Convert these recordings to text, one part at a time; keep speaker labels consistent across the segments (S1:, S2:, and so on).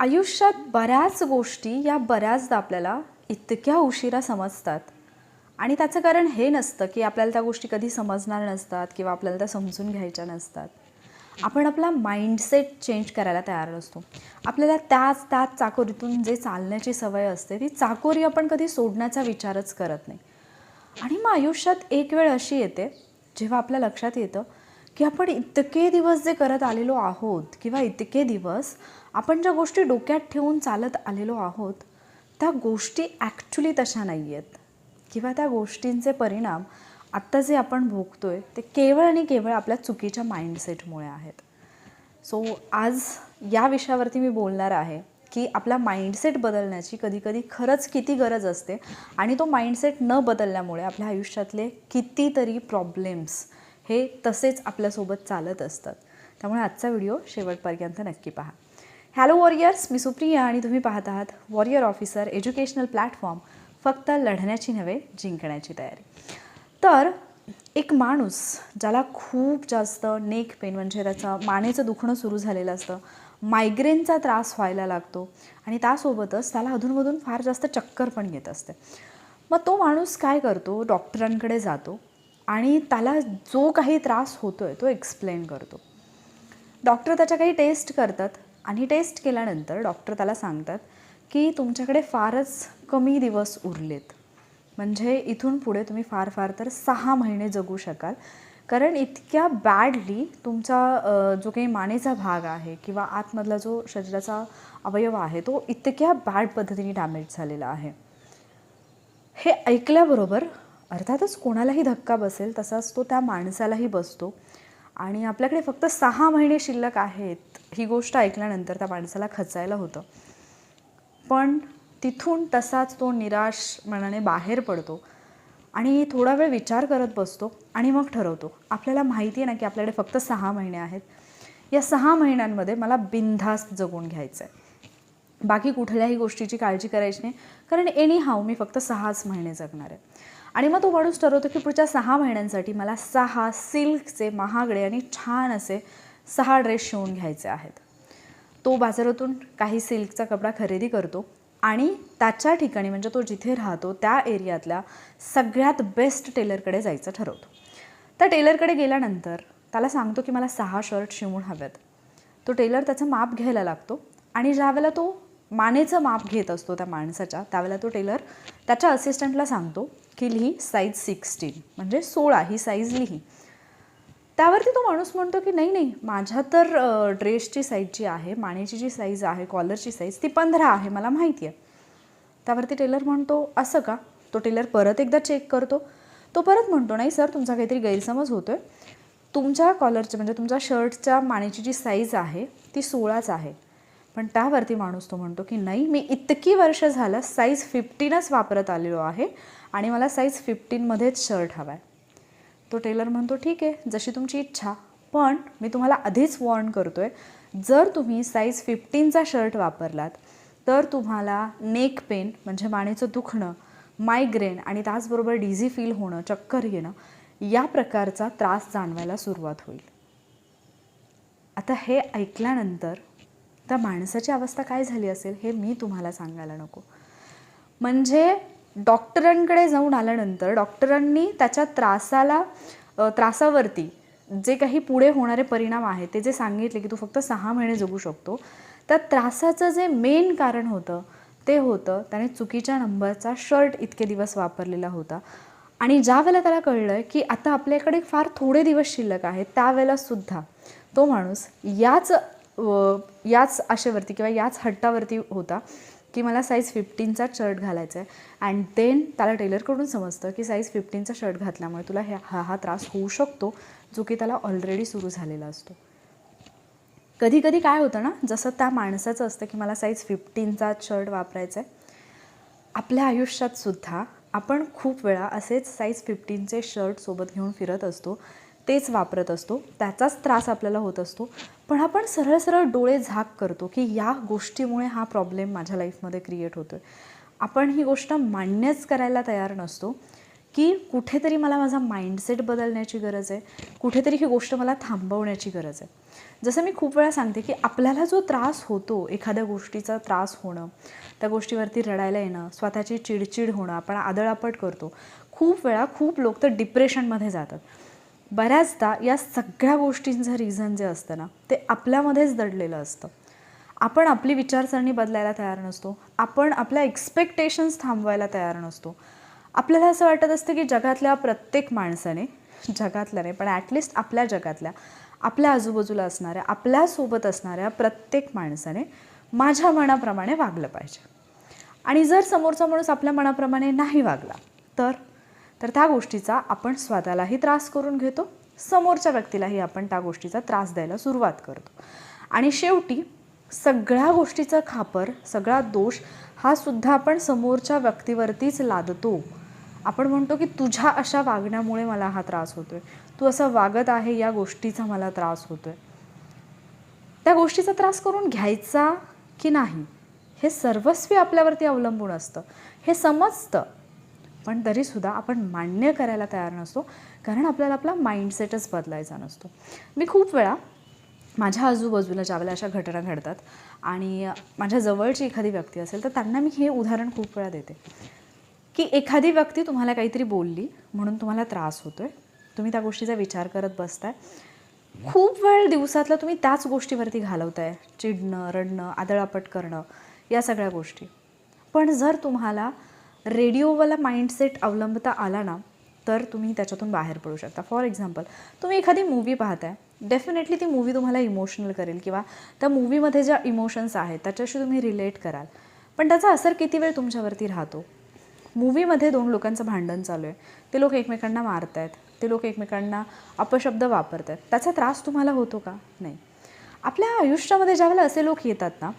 S1: आयुष्यात बऱ्याच गोष्टी या बऱ्याचदा आपल्याला इतक्या उशिरा समजतात. आणि त्याचं कारण हे नसतं की आपल्याला त्या गोष्टी कधी समजणार नसतात किंवा आपल्याला त्या समजून घ्यायच्या नसतात. आपण आपला माइंडसेट चेंज करायला तयार असतो आपल्याला त्याच त्याच चाकोरीतून जे चालण्याची सवय असते ती चाकोरी आपण कधी सोडण्याचा विचारच करत नाही. आणि मग आयुष्यात एक वेळ अशी येते जेव्हा आपल्या लक्षात येतं की आपण इतके दिवस जे करत आलेलो आहोत किंवा इतके दिवस आपण ज्या गोष्टी डोक्यात ठेवून चालत आलेलो आहोत त्या गोष्टी ॲक्च्युली तशा नाही आहेत किंवा त्या गोष्टींचे परिणाम आत्ता जे आपण भोगतो आहे ते केवळ आणि केवळ आपल्या चुकीच्या माइंडसेटमुळे आहेत. सो आज या विषयावरती मी बोलणार आहे की आपला माइंडसेट बदलण्याची कधीकधी खरंच किती गरज असते आणि तो माइंडसेट न बदलल्यामुळे आपल्या आयुष्यातले कितीतरी प्रॉब्लेम्स हे तसेच आपल्यासोबत चालत असतात. त्यामुळे आजचा व्हिडिओ शेवटपर्यंत नक्की पहा. हॅलो वॉरियर्स मी सुप्रिया आणि तुम्ही पाहत आहात वॉरियर ऑफिसर एज्युकेशनल प्लॅटफॉर्म फक्त लढण्याची नव्हे जिंकण्याची तयारी. तर एक माणूस ज्याला खूप जास्त नेक पेन म्हणजे त्याचं मानेचं दुखणं सुरू झालेलं असतं मायग्रेनचा त्रास व्हायला लागतो आणि त्यासोबतच त्याला अधूनमधून फार जास्त चक्कर पण येत असते. मग तो माणूस काय करतो? डॉक्टरांकडे जातो आणि त्याला जो काही त्रास होतो आहे तो एक्सप्लेन करतो. डॉक्टर त्याच्या काही टेस्ट करतात. आणि टेस्ट केल्यानंतर डॉक्टर त्याला सांगतात की तुमच्याकडे फारच कमी दिवस उरलेत. म्हणजे इथून पुढे तुम्ही फार फार तर सहा महिने जगू शकाल. कारण इतक्या बॅडली तुमचा जो काही मानेचा भाग आहे किंवा आतमधला जो शरीराचा अवयव आहे तो इतक्या बॅड पद्धतीने डॅमेज झालेला आहे. हे ऐकल्याबरोबर अर्थातच कोणालाही धक्का बसेल तसाच तो त्या माणसालाही बसतो. आणि आपल्याकडे फक्त सहा महिने शिल्लक आहेत ही गोष्ट ऐकल्यानंतर त्या माणसाला खचायला होतं. पण तिथून तसाच तो निराश मनाने बाहेर पडतो आणि थोडा वेळ विचार करत बसतो आणि मग ठरवतो. आपल्याला माहिती आहे ना की आपल्याकडे फक्त सहा महिने आहेत. या सहा महिन्यांमध्ये मला बिनधास्त जगून घ्यायचं आहे बाकी कुठल्याही गोष्टीची काळजी करायची नाही. कारण एनी हाव मी फक्त सहाच महिने जगणार आहे. आणि मग तो माणूस ठरवतो की पुढच्या सहा महिन्यांसाठी मला सहा सिल्कचे महागडे आणि छान असे सहा ड्रेस शिवून घ्यायचे आहेत. तो बाजारातून काही सिल्कचा कपडा खरेदी करतो आणि त्याच्या ठिकाणी म्हणजे तो जिथे राहतो त्या एरियातल्या सगळ्यात बेस्ट टेलरकडे जायचं ठरवतो. त्या टेलरकडे गेल्यानंतर त्याला सांगतो की मला सहा शर्ट शिवून हव्यात तो टेलर त्याचं माप घ्यायला लागतो आणि ज्यावेळेला तो मानेचं माप घेत असतो त्या माणसाच्या त्यावेळेला तो टेलर त्याच्या असिस्टंटला सांगतो की लिही साईज सिक्स्टीन म्हणजे सोळा ही साईज लिही. त्यावरती तो माणूस म्हणतो की नाही नाही माझ्या तर ड्रेसची साईज जी आहे मानेची जी साईज आहे कॉलरची साईज ती पंधरा आहे मला माहिती आहे. त्यावरती टेलर म्हणतो असं का? तो टेलर परत एकदा चेक करतो. तो परत म्हणतो नाही सर तुमचा काहीतरी गैरसमज होतो आहे तुमच्या कॉलरचे म्हणजे तुमच्या शर्टच्या मानेची जी साईज आहे ती सोळाच आहे. पण त्यावरती माणूस तो म्हणतो की नाही मी इतकी वर्ष झालं साईज फिफ्टीनच वापरत आलेलो आहे आणि मला साईज फिफ्टीनमध्येच शर्ट हवा आहे तो टेलर म्हणतो ठीक आहे जशी तुमची इच्छा पण मी तुम्हाला आधीच वॉर्न करतो आहे जर तुम्ही साईज फिफ्टीनचा शर्ट वापरलात तर तुम्हाला नेक पेन म्हणजे मानेचं दुखणं मायग्रेन आणि त्याचबरोबर डिझी फील होणं चक्कर येणं या प्रकारचा त्रास जाणवायला सुरुवात होईल. आता हे ऐकल्यानंतर त्या माणसाची अवस्था काय झाली असेल हे मी तुम्हाला सांगायला नको. म्हणजे डॉक्टरांकडे जाऊन आल्यानंतर डॉक्टरांनी त्याच्या त्रासाला त्रासावरती जे काही पुढे होणारे परिणाम आहेत ते जे सांगितले की तू फक्त सहा महिने जगू शकतो त्या त्रासाचं जे मेन कारण होतं ते होतं त्याने चुकीच्या नंबरचा शर्ट इतके दिवस वापरलेला होता. आणि ज्या वेळेला त्याला कळलं आहे की आता आपल्याकडे फार थोडे दिवस शिल्लक आहेत त्यावेळेलासुद्धा तो माणूस याच याच आशेवरती किंवा याच हट्टावरती होता. की मला साईज फिफ्टीनचा शर्ट घालायचा आहे अँड देन त्याला टेलरकडून समजतं की साईज फिफ्टीनचा शर्ट घातल्यामुळे तुला ह्या हा हा त्रास होऊ शकतो जो की त्याला ऑलरेडी सुरू झालेला असतो. कधी कधी काय होतं ना जसं त्या माणसाचं असतं की मला साईज फिफ्टीनचा शर्ट वापरायचा आहे आपल्या आयुष्यात सुद्धा आपण खूप वेळा असेच साईज फिफ्टीनचे शर्ट सोबत घेऊन फिरत असतो. तेच वापरत असतो. त्याचाच त्रास आपल्याला होत असतो. पण आपण सरळ सरळ डोळे झाक करतो की या गोष्टीमुळे हा प्रॉब्लेम माझ्या लाईफमध्ये क्रिएट होतो आहे आपण ही गोष्ट मान्यच करायला तयार नसतो की कुठेतरी मला माझा माइंडसेट बदलण्याची गरज आहे. कुठेतरी ही गोष्ट मला थांबवण्याची गरज आहे. जसं मी खूप वेळा सांगते की आपल्याला जो त्रास होतो एखाद्या गोष्टीचा त्रास होणं त्या गोष्टीवरती रडायला येणं स्वतःची चिडचिड होणं आपण आदळापट करतो. खूप वेळा खूप लोक तर डिप्रेशनमध्ये जातात. बऱ्याचदा या सगळ्या गोष्टींचं रिझन जे असतं ना ते आपल्यामध्येच दडलेलं असतं. आपण आपली विचारसरणी बदलायला तयार नसतो. आपण आपल्या एक्सपेक्टेशन्स थांबवायला तयार नसतो. आपल्याला असं वाटत असतं की जगातल्या प्रत्येक माणसाने जगातल्या नाही पण ॲटलिस्ट आपल्या जगातल्या आपल्या आजूबाजूला असणाऱ्या आपल्यासोबत असणाऱ्या प्रत्येक माणसाने माझ्या मनाप्रमाणे वागलं पाहिजे. आणि जर समोरचा माणूस आपल्या मनाप्रमाणे नाही वागला तर तर त्या गोष्टीचा आपण स्वतःलाही त्रास करून घेतो. समोरच्या व्यक्तीलाही आपण त्या गोष्टीचा त्रास द्यायला सुरुवात करतो. आणि शेवटी सगळ्या गोष्टीचा खापर सगळा दोष हा सुद्धा आपण समोरच्या व्यक्तीवरतीच लादतो. आपण म्हणतो की तुझ्या अशा वागण्यामुळे मला हा त्रास होतो आहे तू असं वागत आहे या गोष्टीचा मला त्रास होतो आहे त्या गोष्टीचा त्रास करून घ्यायचा की नाही हे सर्वस्वी आपल्यावरती अवलंबून असतं. हे समजतं. पण तरीसुद्धा आपण मान्य करायला तयार नसतो कारण आपल्याला आपला माइंडसेटच बदलायचा नसतो. मी खूप वेळा माझ्या आजूबाजूला ज्यावेळेला अशा घटना घडतात आणि माझ्या जवळची एखादी व्यक्ती असेल तर त्यांना मी हे उदाहरण खूप वेळा देते. की एखादी व्यक्ती तुम्हाला काहीतरी बोलली म्हणून तुम्हाला त्रास होतो आहे तुम्ही त्या गोष्टीचा विचार करत बसताय. खूप वेळ दिवसातला तुम्ही त्याच गोष्टीवरती घालवताय. चिडणं रडणं आदळापट करणं या सगळ्या गोष्टी. पण जर तुम्हाला रेडिओवाला माइंडसेट अवलंबता आला ना तर तुम्ही त्याच्यातून बाहेर पडू शकता. फॉर एक्झाम्पल तुम्ही एखादी मूवी पाहताय. डेफिनेटली ती मूवी तुम्हाला इमोशनल करेल किंवा त्या मूवीमध्ये ज्या इमोशन्स आहेत त्याच्याशी तुम्ही रिलेट कराल. पण त्याचा असर किती वेळ तुमच्यावरती राहतो? मूवीमध्ये दोन लोकांचं भांडण चालू आहे. ते लोक एकमेकांना मारत आहेत ते लोक एकमेकांना अपशब्द वापरत आहेत त्याचा त्रास तुम्हाला होतो का? नाही. आपल्या आयुष्यामध्ये ज्यावेळेला असे लोक येतात ना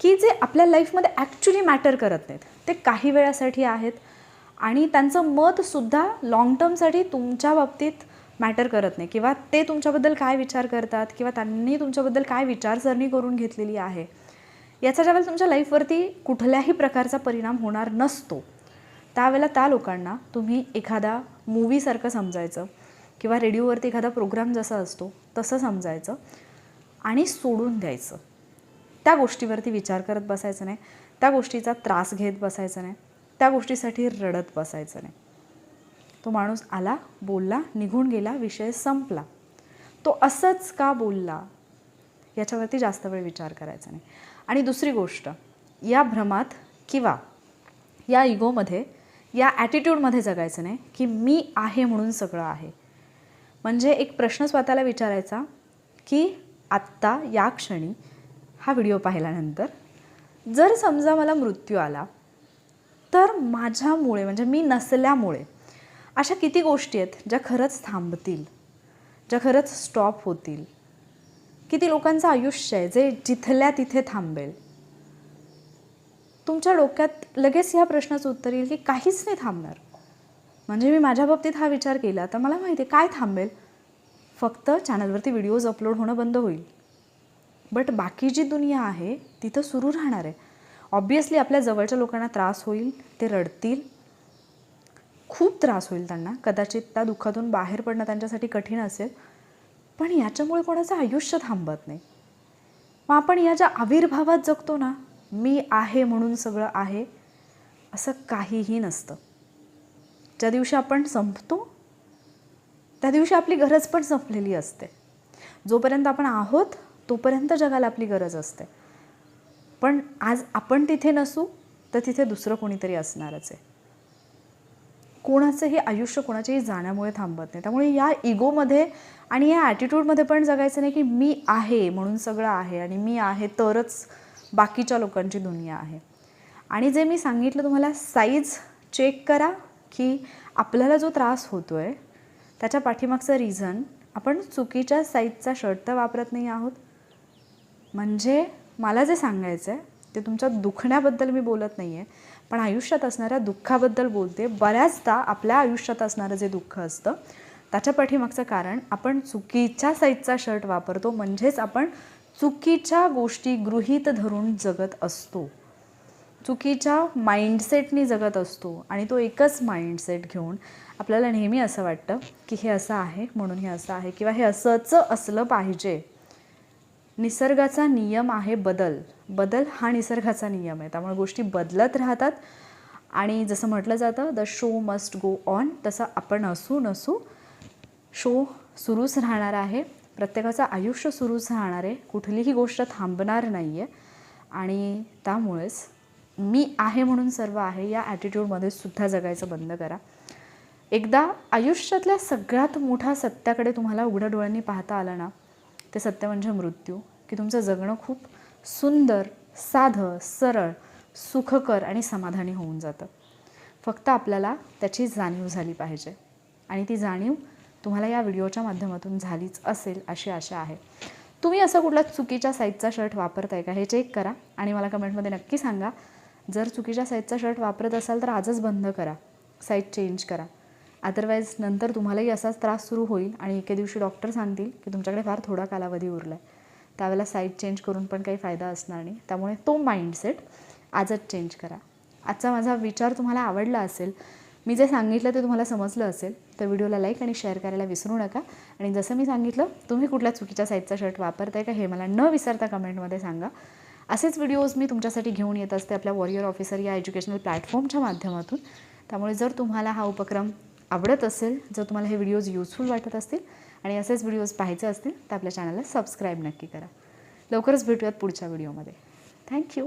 S1: की जे आपल्या लाईफमध्ये ॲक्च्युली मॅटर करत नाहीत. ते काही वेळासाठी आहेत आणि त्यांचं मतसुद्धा लाँग टर्मसाठी तुमच्या बाबतीत मॅटर करत नाही. किंवा ते तुमच्याबद्दल काय विचार करतात किंवा त्यांनी तुमच्याबद्दल काय विचारसरणी करून घेतलेली आहे याचा ज्यावेळेला तुमच्या लाईफवरती कुठल्याही प्रकारचा परिणाम होणार नसतो. त्यावेळेला त्या लोकांना तुम्ही एखादा मूवीसारखं समजायचं किंवा रेडिओवरती एखादा प्रोग्राम जसा असतो तसं समजायचं आणि सोडून द्यायचं. त्या गोष्टीवरती विचार करत बसायचं नाही. त्या गोष्टीचा त्रास घेत बसायचं नाही. त्या गोष्टीसाठी रडत बसायचं नाही. तो माणूस आला बोलला निघून गेला विषय संपला. तो असंच का बोलला? याच्यावरती जास्त वेळ विचार करायचा नाही. आणि दुसरी गोष्ट या भ्रमात किंवा या इगोमध्ये या ॲटिट्यूडमध्ये जगायचं नाही की मी आहे म्हणून सगळं आहे. म्हणजे एक प्रश्न स्वतःला विचारायचा की आत्ता या क्षणी हा व्हिडिओ पाहिल्यानंतर जर समजा मला मृत्यू आला तर माझ्यामुळे म्हणजे मी नसल्यामुळे अशा किती गोष्टी आहेत ज्या खरंच थांबतील ज्या खरंच स्टॉप होतील? किती लोकांचं आयुष्य आहे जे जिथल्या तिथे थांबेल? तुमच्या डोक्यात लगेच ह्या प्रश्नाचं उत्तर येईल की काहीच नाही थांबणार. म्हणजे मी माझ्या बाबतीत हा विचार केला तर मला माहिती आहे काय थांबेल? फक्त चॅनलवरती व्हिडिओज अपलोड होणं बंद होईल. बट बाकी जी दुनिया आहे तिथं सुरू राहणार आहे. ऑब्वियसली आपल्या जवळच्या लोकांना त्रास होईल ते रडतील. खूप त्रास होईल त्यांना. कदाचित त्या दुःखातून बाहेर पडणं त्यांच्यासाठी कठीण असेल. पण याच्यामुळे कोणाचं आयुष्य थांबत नाही. मग आपण या ज्या आविर्भावात जगतो ना मी आहे म्हणून सगळं आहे असं काहीही नसतं. ज्या दिवशी आपण संपतो त्या दिवशी आपली गरज पण संपलेली असते. जोपर्यंत आपण आहोत तोपर्यंत जगाला आपली गरज असते. पण आज आपण तिथे नसू तर तिथे दुसरं कोणीतरी असणारच आहे. कोणाचंही आयुष्य कोणाच्याही जाण्यामुळे थांबत नाही. त्यामुळे या इगोमध्ये आणि या ॲटिट्यूडमध्ये पण जगायचं नाही की मी आहे म्हणून सगळं आहे आणि मी आहे तरच बाकीच्या लोकांची दुनिया आहे. आणि जे मी सांगितलं तुम्हाला साईज चेक करा की आपल्याला जो त्रास होतो आहे त्याच्या पाठीमागचं रिझन आपण चुकीच्या साईजचा शर्ट तर वापरत नाही आहोत. म्हणजे मला जे सांगायचं आहे ते तुमच्या दुखण्याबद्दल मी बोलत नाही आहे पण आयुष्यात असणाऱ्या दुःखाबद्दल बोलते. बऱ्याचदा आपल्या आयुष्यात असणारं जे दुःख असतं त्याच्या पाठीमागचं कारण आपण चुकीच्या साईजचा शर्ट वापरतो म्हणजेच आपण चुकीच्या गोष्टी गृहीत धरून जगत असतो. चुकीच्या माइंडसेटनी जगत असतो आणि तो एकच माइंडसेट घेऊन आपल्याला नेहमी असं वाटतं की हे असं आहे म्हणून हे असं आहे किंवा हे असंच असलं पाहिजे. निसर्गाचा नियम आहे बदल. बदल हा निसर्गाचा नियम आहे. त्यामुळे गोष्टी बदलत राहतात. आणि जसं म्हटलं जातं the show must go on तसं आपण असू नसू शो सुरूच राहणार आहे. प्रत्येकाचं आयुष्य सुरूच राहणार आहे. कुठलीही गोष्ट थांबणार नाही आहे आणि त्यामुळेच मी आहे म्हणून सर्व आहे या ॲटिट्यूडमध्ये सुद्धा जगायचं बंद करा. एकदा आयुष्यातल्या सगळ्यात मोठ्या सत्याकडे तुम्हाला उघड्या डोळ्यांनी पाहता आलं ना ते सत्य म्हणजे मृत्यू. की तुमचं जगणं खूप सुंदर साधं सरळ सुखकर आणि समाधानी होऊन जातं. फक्त आपल्याला त्याची जाणीव झाली पाहिजे. आणि ती जाणीव तुम्हाला या व्हिडिओच्या माध्यमातून झालीच असेल अशी आशा आहे. तुम्ही असं कुठला चुकीच्या साईजचा शर्ट वापरताय का? हे चेक करा आणि मला कमेंटमध्ये नक्की सांगा. जर चुकीच्या साईजचा शर्ट वापरत असाल तर आजच बंद करा. साईज चेंज करा. अदरवाईज नंतर तुम्हालाही असाच त्रास सुरू होईल आणि एके दिवशी डॉक्टर सांगतील की तुमच्याकडे फार थोडा कालावधी उरला आहे त्यावेळेला साईट चेंज करून पण काही फायदा असणार नाही. त्यामुळे तो माइंडसेट आजच चेंज करा. आजचा माझा विचार तुम्हाला आवडला असेल मी जे सांगितलं ते तुम्हाला समजलं असेल तर व्हिडिओला लाईक आणि शेअर करायला विसरू नका. आणि जसं मी सांगितलं तुम्ही कुठल्या चुकीच्या साईजचा शर्ट वापरताय का हे मला न विसरता कमेंटमध्ये सांगा. असेच व्हिडिओज मी तुमच्यासाठी घेऊन येत असते आपल्या वॉरियर ऑफिसर या एज्युकेशनल प्लॅटफॉर्मच्या माध्यमातून. त्यामुळे जर तुम्हाला हा उपक्रम आवडत असेल जर तुम्हाला हे व्हिडिओज यूजफुल वाटत असतील आणि असेच व्हिडिओज पाहायचे असतील तर आपल्या चॅनलला सबस्क्राईब नक्की करा. लवकरच भेटूयात पुढच्या व्हिडिओमध्ये थँक्यू